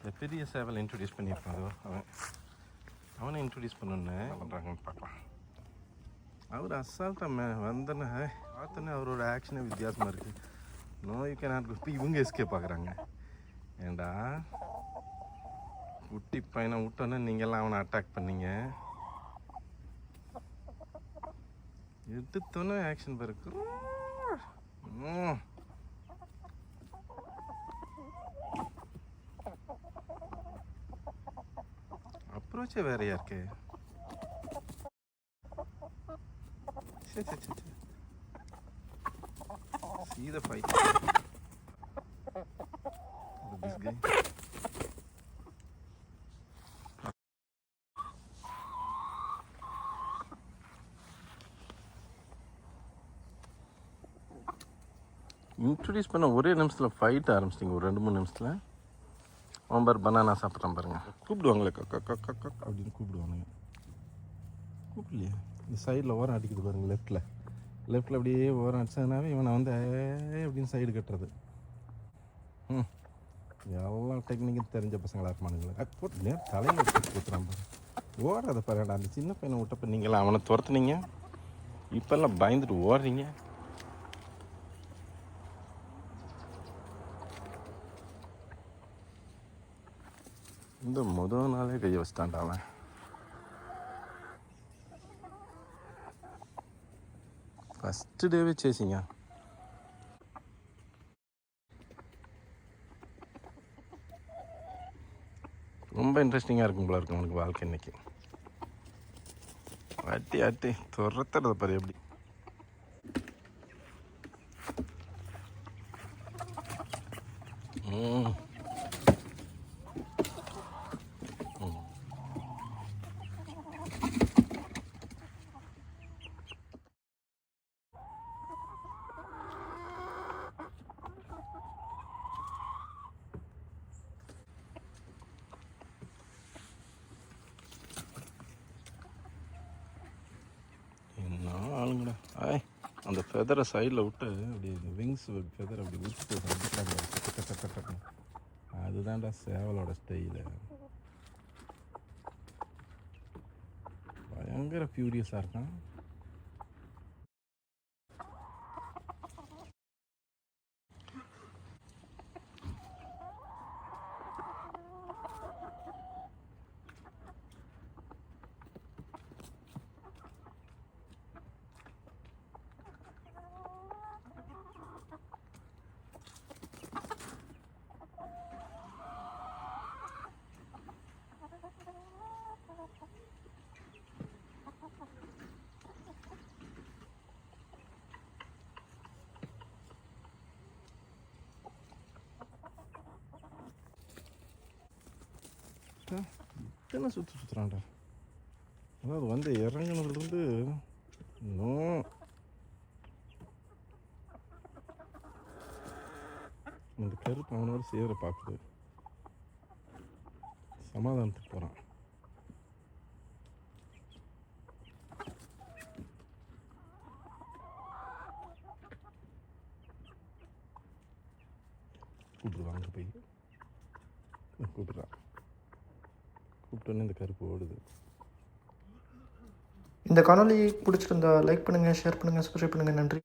இந்த பெரிய சேவல் இன்ட்ரடியூஸ் பண்ணியிருப்பான் அதோ அவன் அவனை இன்ட்ரடியூஸ் பண்ணணுன்னு பண்ணுறாங்கன்னு பார்க்கலாம். அவர் அசால்ட்டாக மே வந்தனே பார்த்தோன்னே அவரோட ஆக்ஷனே வித்தியாசமாக இருக்குது நோ யூ கேன் நாட் இப்போ இவங்க எஸ்கேப் பார்க்குறாங்க. ஏண்டா? குட்டி பையனை விட்டோன்னே நீங்கள்லாம் அவனை அட்டாக் பண்ணீங்க. எடுத்தோன்னே ஆக்ஷன் பிறகு ம் அப்ரோச்சே வேறையா இருக்கு சே சே சே See the fight. Look this guy. Introduce பண்ண ஒரே நிமிஷத்தில் ஃபைட் ஆரம்பிச்சிட்டிங்க ஒரு ரெண்டு மூணு நிமிஷத்தில் அவன் பார் பனானா சாப்பிட்றான் பாருங்க கூப்பிடுவாங்களே கக்கா கக்கா கக்கா அப்படின்னு கூப்பிடுவானுங்க கூப்பிடலையே இந்த சைடில் ஓரம் அடிக்குது பாருங்க லெஃப்ட்டில் லெஃப்ட்டில் அப்படியே ஓரம் அடிச்சதுனாவே இவனை வந்து ஏ அப்படின்னு சைடு கட்டுறது. ம். எல்லா டெக்னிக்கும் தெரிஞ்ச பசங்களாக இருப்பானுங்களே. போட்டு நேர் தலையில் கொடுத்துறான் பாரு. ஓடாத பாருடா அந்த சின்ன பையனை விட்டப்ப நீங்களாம் அவனை துரத்துனீங்க? இப்போல்லாம் பயந்துட்டு ஓடுறீங்க. இந்த முதல் நாளே கையை வச்சுட்டான்டா அவன். ஃபஸ்ட்டு டேவே சேசிங்க ரொம்ப இன்ட்ரெஸ்டிங்காக இருக்கும் போல இருக்கும் உனக்கு வாழ்க்கை இன்னைக்கு. அட்டி அட்டி துரத்துறது பாரு எப்படி. ம். அந்த ஃபெதரை சைடில் விட்டு அப்படி விங்ஸ் ஃபெதர் அப்படி விட்டு போகுது அதுதான்டா சேவலோட ஸ்டைலு பயங்கர ஃபியூரியஸாக இருக்கான். எத்தனை சுற்று சுற்றுறான்டா அதாவது வந்து இறங்கினதுலேருந்து இன்னும் இந்த கருப்பு அவனோட சேர பார்க்குது. சமாதானத்துக்கு போகிறான் கூப்பிடுவாங்க போய். கூப்பிடுறான் கூப்பிட்டோன்னே இந்த கருப்பு ஓடுது. இந்த காணொலி பிடிச்சிருந்தா லைக் பண்ணுங்கள் ஷேர் பண்ணுங்கள் சப்ஸ்கிரைப் பண்ணுங்கள் நன்றி.